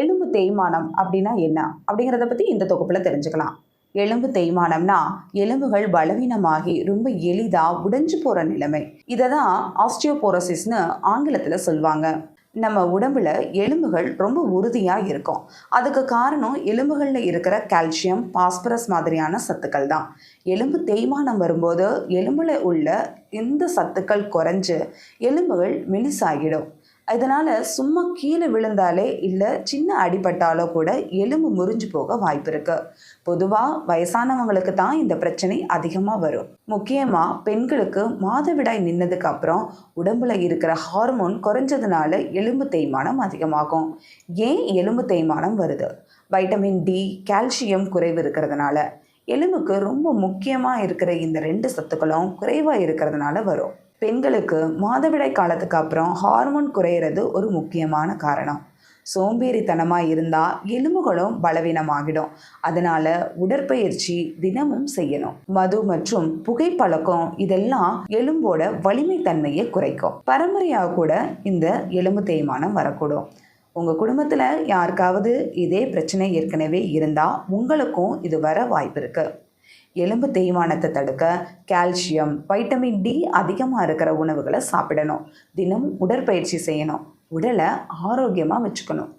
எலும்பு தேய்மானம் அப்படின்னா என்ன? அப்படிங்கிறத பற்றி இந்த தொகுப்பில் தெரிஞ்சுக்கலாம். எலும்பு தேய்மானம்னா எலும்புகள் பலவீனமாகி ரொம்ப எளிதாக உடைஞ்சு போகிற நிலைமை. இதை தான் ஆஸ்டியோபோரோசிஸ்னு ஆங்கிலத்தில் சொல்லுவாங்க நம்ம உடம்புல எலும்புகள் ரொம்ப உறுதியாக இருக்கும். அதுக்கு காரணம் எலும்புகளில் இருக்கிற கால்சியம் பாஸ்பரஸ் மாதிரியான சத்துக்கள் தான். எலும்பு தேய்மானம் வரும்போது எலும்பில் உள்ள இந்த சத்துக்கள் குறைஞ்சு எலும்புகள் மெலிசாகிடும். இதனால் சும்மா கீழே விழுந்தாலே இல்லை சின்ன அடிபட்டாலோ கூட எலும்பு முறிஞ்சு போக வாய்ப்பு இருக்குது பொதுவாக வயசானவங்களுக்கு தான் இந்த பிரச்சனை அதிகமாக வரும். முக்கியமாக பெண்களுக்கு மாதவிடாய் நின்னதுக்கு அப்புறம் உடம்புல இருக்கிற ஹார்மோன் குறைஞ்சதுனால எலும்பு தேய்மானம் அதிகமாகும். ஏன் எலும்பு தேய்மானம் வருது? வைட்டமின் டி கால்சியம் குறைவு இருக்கிறதுனால. எலும்புக்கு ரொம்ப முக்கியமாக இருக்கிற இந்த ரெண்டு சத்துக்களும் குறைவாக இருக்கிறதுனால வரும். பெண்களுக்கு மாதவிடாய் காலத்துக்கு அப்புறம் ஹார்மோன் குறையிறது ஒரு முக்கியமான காரணம். சோம்பேறித்தனமாக இருந்தால் எலும்புகளும் பலவீனமாகிடும். அதனால் உடற்பயிற்சி தினமும் செய்யணும். மது மற்றும் புகைப்பழக்கம் இதெல்லாம் எலும்போட வலிமை தன்மையை குறைக்கும். பரம்பரையாக கூட இந்த எலும்பு தேய்மானம் வரக்கூடும். உங்கள் குடும்பத்தில் யாருக்காவது இதே பிரச்சனை ஏற்கனவே இருந்தால் உங்களுக்கும் இது வர வாய்ப்பு இருக்குது எலும்பு தேய்மானத்தை தடுக்க கால்சியம் வைட்டமின் டி அதிகமாக இருக்கிற உணவுகளை சாப்பிடணும். தினம் உடற்பயிற்சி செய்யணும். உடலை ஆரோக்கியமாக வச்சுக்கணும்.